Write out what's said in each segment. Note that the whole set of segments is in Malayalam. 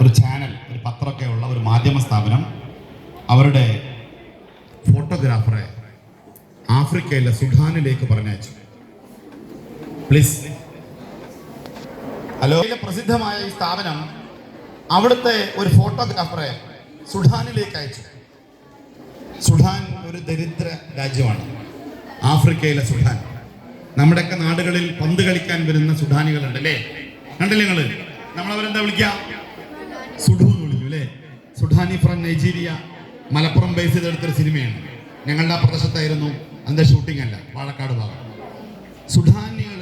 ഒരു ചാനൽ ഒരു പത്രമൊക്കെ ഉള്ള ഒരു മാധ്യമ സ്ഥാപനം. അവരുടെ ഫോട്ടോഗ്രാഫറെ ആഫ്രിക്കയിലെ സുഡാനിലേക്ക് പറഞ്ഞയച്ചു. പ്ലീസ് ഹലോ പ്രസിദ്ധമായ ഈ സ്ഥാപനം അവിടുത്തെ ഒരു ഫോട്ടോഗ്രാഫറെ സുഡാനിലേക്ക് അയച്ചു. സുഡാൻ ഒരു ദരിദ്ര രാജ്യമാണ്. ആഫ്രിക്കയിലെ സുഡാൻ. നമ്മുടെയൊക്കെ നാടുകളിൽ പന്ത് കളിക്കാൻ വരുന്ന സുഡാനികളുണ്ട് അല്ലേ കണ്ടില്ലേ നിങ്ങൾ നമ്മളവരെന്താ വിളിക്കുക? സുഡു എന്ന് വിളിക്കും അല്ലേ Sudani from Nigeria Malappuram base ചെയ്തെടുത്തൊരു സിനിമയാണ്. ഞങ്ങളുടെ ആ പ്രദേശത്തായിരുന്നു അതിന്റെ ഷൂട്ടിംഗ് അല്ല വാഴക്കാട് ഭാഗം. സുഡാനികൾ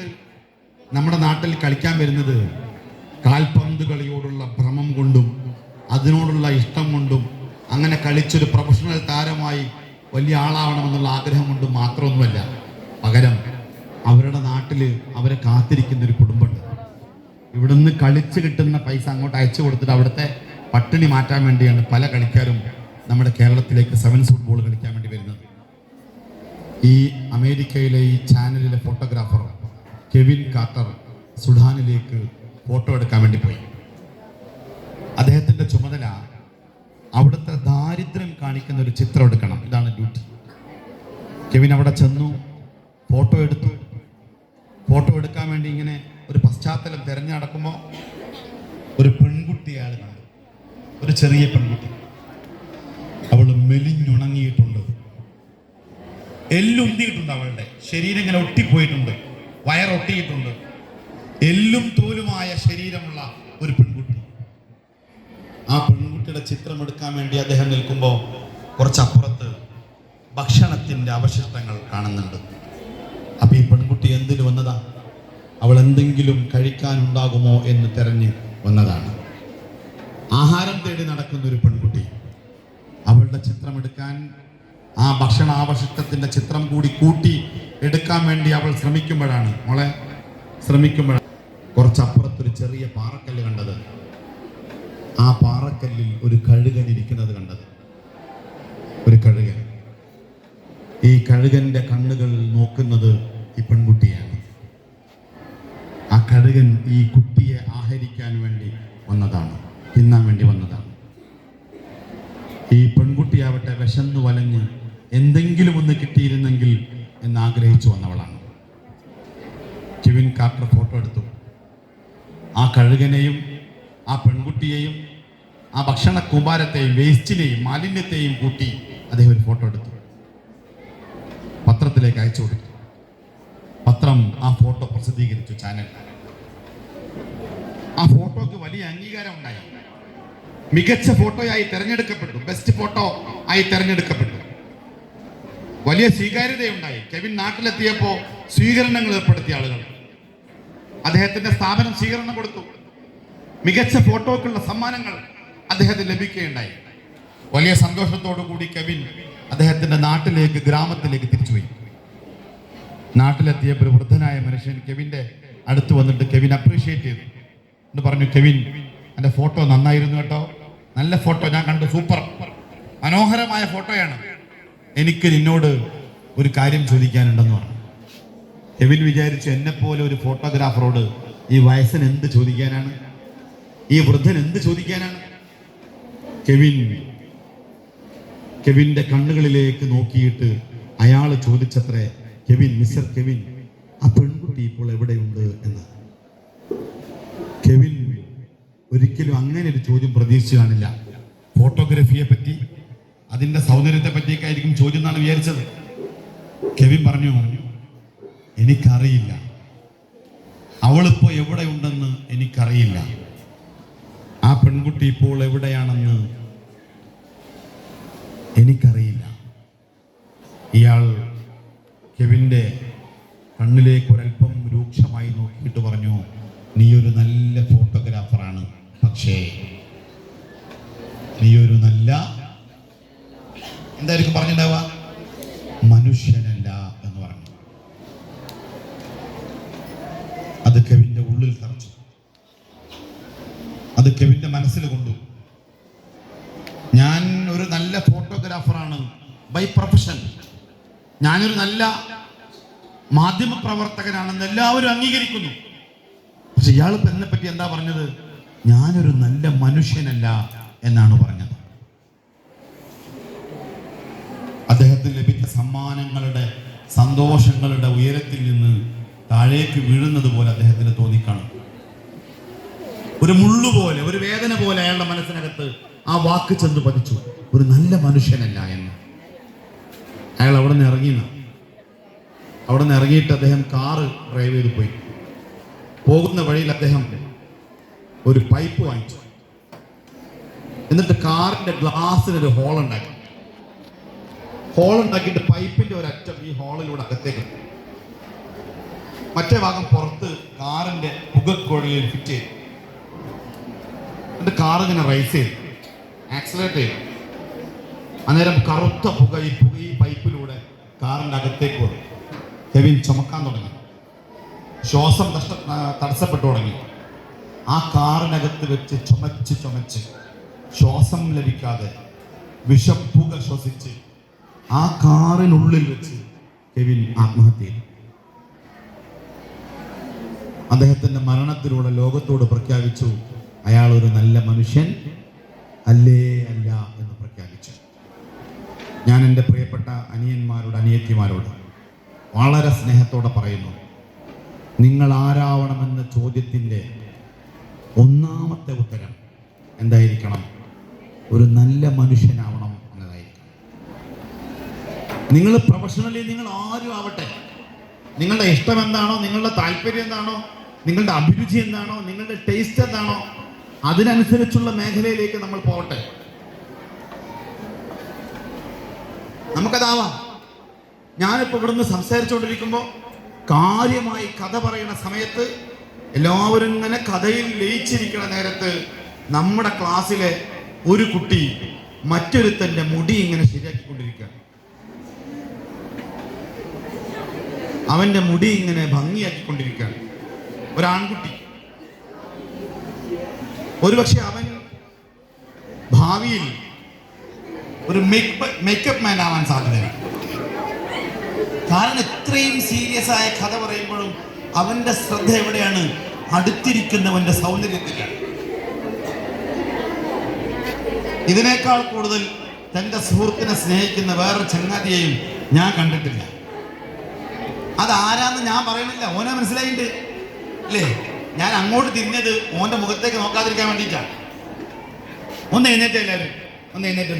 നമ്മുടെ നാട്ടിൽ കളിക്കാൻ വരുന്നത് കാൽപന്ത് കളിയോടുള്ള ഭ്രമം കൊണ്ടും അതിനോടുള്ള ഇഷ്ടം കൊണ്ടും അങ്ങനെ കളിച്ചൊരു പ്രൊഫഷണൽ താരമായി വലിയ ആളാവണമെന്നുള്ള ആഗ്രഹം കൊണ്ടും മാത്രമൊന്നുമല്ല. പകരം അവരുടെ നാട്ടിൽ അവരെ കാത്തിരിക്കുന്ന ഒരു കുടുംബമുണ്ട്. ഇവിടുന്ന് കളിച്ച് കിട്ടുന്ന പൈസ അങ്ങോട്ട് അയച്ചു കൊടുത്തിട്ട് അവിടുത്തെ പട്ടിണി മാറ്റാൻ വേണ്ടിയാണ് പല കളിക്കാരും നമ്മുടെ കേരളത്തിലേക്ക് സെവൻസ് ഫുട്ബോൾ കളിക്കാൻ വേണ്ടി വരുന്നത്. ഈ അമേരിക്കയിലെ ഈ ചാനലിലെ ഫോട്ടോഗ്രാഫർ കെവിൻ കാത്തർ സുഡാനിലേക്ക് ഫോട്ടോ എടുക്കാൻ വേണ്ടി പോയി. അദ്ദേഹത്തിന്റെ ചുമതല അവിടുത്തെ ദാരിദ്ര്യം കാണിക്കുന്ന ഒരു ചിത്രം എടുക്കണം. ഇതാണ് ഡ്യൂട്ടി കെവിൻ അവിടെ ചെന്നു ഫോട്ടോ എടുത്തു. ഫോട്ടോ എടുക്കാൻ വേണ്ടി ഇങ്ങനെ ഒരു പശ്ചാത്തലം തിരഞ്ഞു ഒരു പെൺകുട്ടിയാണ് കണ്ടു. ഒരു ചെറിയ പെൺകുട്ടി. അവൾ മെലിഞ്ഞുണങ്ങിയിട്ടുണ്ട്. എല്ലുന്തിയിട്ടുണ്ട് അവളുടെ. ശരീരം ഇങ്ങനെ ഒട്ടിപ്പോയിട്ടുണ്ട്. വയറൊട്ടിയിട്ടുണ്ട് എല്ലും തോലുമായ ശരീരമുള്ള ഒരു പെൺകുട്ടി. ആ പെൺകുട്ടിയുടെ ചിത്രം എടുക്കാൻ വേണ്ടി അദ്ദേഹം നിൽക്കുമ്പോൾ കുറച്ചപ്പുറത്ത് ഭക്ഷണത്തിന്റെ അവശിഷ്ടങ്ങൾ കാണുന്നുണ്ട്. അപ്പം ഈ പെൺകുട്ടി എന്തിനു വന്നതാ? അവൾ എന്തെങ്കിലും കഴിക്കാനുണ്ടാകുമോ എന്ന് തെരഞ്ഞ് വന്നതാണ്. ആഹാരം തേടി നടക്കുന്ന ഒരു പെൺകുട്ടി. അവളുടെ ചിത്രം എടുക്കാൻ ആ ഭക്ഷണാവശിഷ്ടത്തിന്റെ ചിത്രം കൂടി കൂട്ടി എടുക്കാൻ വേണ്ടി അവൾ ശ്രമിക്കുമ്പോഴാണ് മോളെ ശ്രമിക്കുമ്പോഴാണ് കുറച്ചപ്പുറത്തൊരു ചെറിയ പാറക്കല്ല് കണ്ടത്. ആ പാറക്കല്ലിൽ ഒരു കഴുകൻ ഇരിക്കുന്നത് കണ്ടത്. ഒരു കഴുകൻ. ഈ കഴുകന്റെ കണ്ണുകൾ നോക്കുന്നത് ഈ പെൺകുട്ടിയാണ് ആ ഈ കുട്ടിയെ ആഹരിക്കാൻ വേണ്ടി വന്നതാണ് തിന്നാൻ വേണ്ടി വന്നതാണ്. ഈ പെൺകുട്ടിയാവട്ടെ വിശന്നു വലഞ്ഞ് എന്തെങ്കിലും ഒന്ന് കിട്ടിയിരുന്നെങ്കിൽ എന്ന് ആഗ്രഹിച്ചു വന്നവളാണ്. കെവിൻ കാർട്ടർ ഫോട്ടോ എടുത്തു. ആ കഴുകനെയും ആ പെൺകുട്ടിയെയും ആ ഭക്ഷണ കുമാരത്തെയും വേസ്റ്റിനെയും മാലിന്യത്തെയും കൂട്ടി അദ്ദേഹം ഒരു ഫോട്ടോ എടുത്തു. പത്രത്തിലേക്ക് അയച്ചു കൊടുത്തു. പത്രം ആ ഫോട്ടോ പ്രസിദ്ധീകരിച്ചു ചാനൽ ആ ഫോട്ടോക്ക് വലിയ അംഗീകാരം ഉണ്ടായി. മികച്ച ഫോട്ടോ ആയി തെരഞ്ഞെടുക്കപ്പെട്ടു. ബെസ്റ്റ് ഫോട്ടോ ആയി തെരഞ്ഞെടുക്കപ്പെട്ടു. വലിയ സ്വീകാര്യതയുണ്ടായി. കെവിൻ നാട്ടിലെത്തിയപ്പോ സ്വീകരണങ്ങൾ ഏർപ്പെടുത്തിയ ആളുകൾ. അദ്ദേഹത്തിന്റെ സ്ഥാപനം സ്വീകരണം കൊടുത്തു. മികച്ച ഫോട്ടോക്കുള്ള സമ്മാനങ്ങൾ അദ്ദേഹത്തിന് ലഭിക്കുകയുണ്ടായി. വലിയ സന്തോഷത്തോടു കൂടി കെവിൻ അദ്ദേഹത്തിന്റെ നാട്ടിലേക്ക് ഗ്രാമത്തിലേക്ക് തിരിച്ചുപോയി. നാട്ടിലെത്തിയ ഒരു വൃദ്ധനായ മനുഷ്യൻ കെവിന്റെ അടുത്ത് വന്നിട്ട് കെവിൻ അപ്രീഷിയേറ്റ് ചെയ്തു. എന്ന് പറഞ്ഞു കെവിൻ എന്റെ ഫോട്ടോ നന്നായിരുന്നു കേട്ടോ. നല്ല ഫോട്ടോ ഞാൻ കണ്ടു. സൂപ്പർ. മനോഹരമായ ഫോട്ടോയാണ്. എനിക്ക് നിന്നോട് ഒരു കാര്യം ചോദിക്കാനുണ്ടെന്ന് പറഞ്ഞു. കെവിൻ വിചാരിച്ചു എന്നെ പോലെ ഒരു ഫോട്ടോഗ്രാഫറോട് ഈ വയസ്സിന് എന്ത് ചോദിക്കാനാണ്? ഈ വൃദ്ധൻ എന്ത് ചോദിക്കാനാണ്? കെവിൻ കെവിന്റെ കണ്ണുകളിലേക്ക് നോക്കിയിട്ട് അയാൾ ചോദിച്ചത്രേ കെവിൻ മിസ്റ്റർ കെവിൻ ആ പെൺകുട്ടി ഇപ്പോൾ എവിടെയുണ്ട്? എന്ന്. കെവിൻ ഒരിക്കലും അങ്ങനെ ഒരു ചോദ്യം പ്രതീക്ഷിച്ചു കാണില്ല. ഫോട്ടോഗ്രാഫിയെ പറ്റി അതിന്റെ സൗന്ദര്യത്തെ പറ്റിയൊക്കെ ആയിരിക്കും ചോദ്യം എന്നാണ് വിചാരിച്ചത്. കെവിൻ പറഞ്ഞു പറഞ്ഞു എനിക്കറിയില്ല. അവളിപ്പോ എവിടെയുണ്ടെന്ന് എനിക്കറിയില്ല. ആ പെൺകുട്ടി ഇപ്പോൾ എവിടെയാണെന്ന് എനിക്കറിയില്ല. ഇയാൾ കെവിന്റെ കണ്ണിലേക്ക് ഒരല്പം രൂക്ഷമായി നോക്കിയിട്ട് പറഞ്ഞു നീ ഒരു നല്ല പക്ഷേ നീ ഒരു നല്ല എന്തായിരിക്കും പറഞ്ഞിട്ടുണ്ടാവുക? മനുഷ്യനല്ല എന്ന് പറഞ്ഞു. അത് കെവിന്റെ ഉള്ളിൽ തറച്ചു അത് കെവിന്റെ മനസ്സിൽ കൊണ്ടു. ഞാൻ ഒരു നല്ല ഫോട്ടോഗ്രാഫറാണ് ബൈ പ്രൊഫഷൻ ഞാനൊരു നല്ല മാധ്യമ പ്രവർത്തകനാണെന്ന് എല്ലാവരും അംഗീകരിക്കുന്നു. പക്ഷെ ഇയാൾ എന്നെ പറ്റി എന്താ പറഞ്ഞത്? ഞാനൊരു നല്ല മനുഷ്യനല്ല എന്നാണ് പറഞ്ഞത്. അദ്ദേഹത്തിന് ലഭിച്ച സമ്മാനങ്ങളുടെ സന്തോഷങ്ങളുടെ ഉയരത്തിൽ നിന്ന് താഴേക്ക് വീഴുന്നത് പോലെ അദ്ദേഹത്തിന് തോന്നിക്കാണും. ഒരു മുള്ളു പോലെ ഒരു വേദന പോലെ അയാളുടെ മനസ്സിനകത്ത് ആ വാക്ക് ചെന്ന് പതിച്ചു. ഒരു നല്ല മനുഷ്യനല്ല എന്ന്. അയാൾ അവിടെ നിന്ന് ഇറങ്ങിയെന്ന് അവിടെ നിന്ന് ഇറങ്ങിയിട്ട് അദ്ദേഹം കാറ് ഡ്രൈവ് ചെയ്ത് പോയി. പോകുന്ന വഴിയിൽ അദ്ദേഹം ഒരു പൈപ്പ് വാങ്ങിച്ചു. എന്നിട്ട് കാറിന്റെ ഗ്ലാസിന് ഒരു ഹോൾ ഉണ്ടാക്കി. ഹോൾ ഉണ്ടാക്കിയിട്ട് പൈപ്പിന്റെ ഒരറ്റം ഈ ഹോളിലൂടെ അകത്തേക്ക് മറ്റേ ഭാഗം പുറത്ത് കാറിന്റെ പുകക്കുഴലിൽ ഫിറ്റ് ചെയ്തു. എന്നിട്ട് കാർ ഇങ്ങനെ റൈസ് ചെയ്തു. ആക്സിലേറ്റ് ചെയ്തു. അന്നേരം കറുത്ത പുക ഈ പുക ഈ പൈപ്പിലൂടെ കാറിന്റെ അകത്തേക്ക് വന്നു. കെവിൻ ചുമക്കാൻ തുടങ്ങി. ശ്വാസം തടസ്സപ്പെട്ടു തുടങ്ങി. ആ കാറിനകത്ത് വെച്ച് ചുമച്ച് ചുമച്ച് ശ്വാസം ലഭിക്കാതെ വിഷപ്പുക ശ്വസിച്ച് ആ കാറിനുള്ളിൽ വെച്ച് കെവിൻ ആത്മഹത്യ ചെയ്തു. അദ്ദേഹത്തിന്റെ മരണത്തിലൂടെ ലോകത്തോട് പ്രഖ്യാപിച്ചു അയാൾ ഒരു നല്ല മനുഷ്യൻ അല്ലേ അല്ല എന്ന് പ്രഖ്യാപിച്ചു. ഞാൻ എന്റെ പ്രിയപ്പെട്ട അനിയന്മാരോട് അനിയത്തിമാരോട് വളരെ സ്നേഹത്തോടെ പറയുന്നു നിങ്ങൾ ആരാവണമെന്ന ചോദ്യത്തിന്റെ ഒന്നാമത്തെ ഉത്തരം എന്തായിരിക്കണം? ഒരു നല്ല മനുഷ്യനാവണം എന്നതായിരിക്കണം. നിങ്ങൾ പ്രൊഫഷണലി നിങ്ങൾ ആരും ആവട്ടെ. നിങ്ങളുടെ ഇഷ്ടം എന്താണോ നിങ്ങളുടെ താല്പര്യം എന്താണോ നിങ്ങളുടെ അഭിരുചി എന്താണോ നിങ്ങളുടെ ടേസ്റ്റ് എന്താണോ അതിനനുസരിച്ചുള്ള മേഖലയിലേക്ക് നമ്മൾ പോകട്ടെ നമുക്കതാവാം. ഞാനിപ്പോൾ ഇവിടുന്ന് സംസാരിച്ചുകൊണ്ടിരിക്കുമ്പോൾ കാര്യമായി കഥ പറയുന്ന സമയത്ത് എല്ലാവരും ഇങ്ങനെ കഥയിൽ ലയിച്ചിരിക്കുന്ന നേരത്ത് നമ്മുടെ ക്ലാസ്സിലെ ഒരു കുട്ടി മറ്റൊരുത്തന്റെ മുടി ഇങ്ങനെ ശരിയാക്കിക്കൊണ്ടിരിക്കുക അവന്റെ മുടി ഇങ്ങനെ ഭംഗിയാക്കിക്കൊണ്ടിരിക്കുകയാണ്. ഒരാൺകുട്ടി. ഒരുപക്ഷെ അവൻ ഭാവിയിൽ ഒരു മേക്കപ്പ് മാൻ ആവാൻ സാധ്യതയാണ് കാരണം ഇത്രയും സീരിയസ് ആയ കഥ പറയുമ്പോഴും അവന്റെ ശ്രദ്ധ എവിടെയാണ്? അടുത്തിരിക്കുന്നവന്റെ സൗന്ദര്യത്തിലാണ്. ഇതിനേക്കാൾ കൂടുതൽ തന്റെ സുഹൃത്തിനെ സ്നേഹിക്കുന്ന വേറെ ചങ്ങാതിയെയും ഞാൻ കണ്ടിട്ടില്ല. അതാരാന്ന് ഞാൻ പറയണില്ല ഓനെ മനസ്സിലായിട്ടുണ്ട് അല്ലേ ഞാൻ അങ്ങോട്ട് തിരിഞ്ഞത് ഓന്റെ മുഖത്തേക്ക് നോക്കാതിരിക്കാൻ വേണ്ടിയിട്ടാണ്. ഒന്ന് എഴുന്നേറ്റ് എല്ലാവരും. ഒന്ന് എഴുന്നേറ്റ്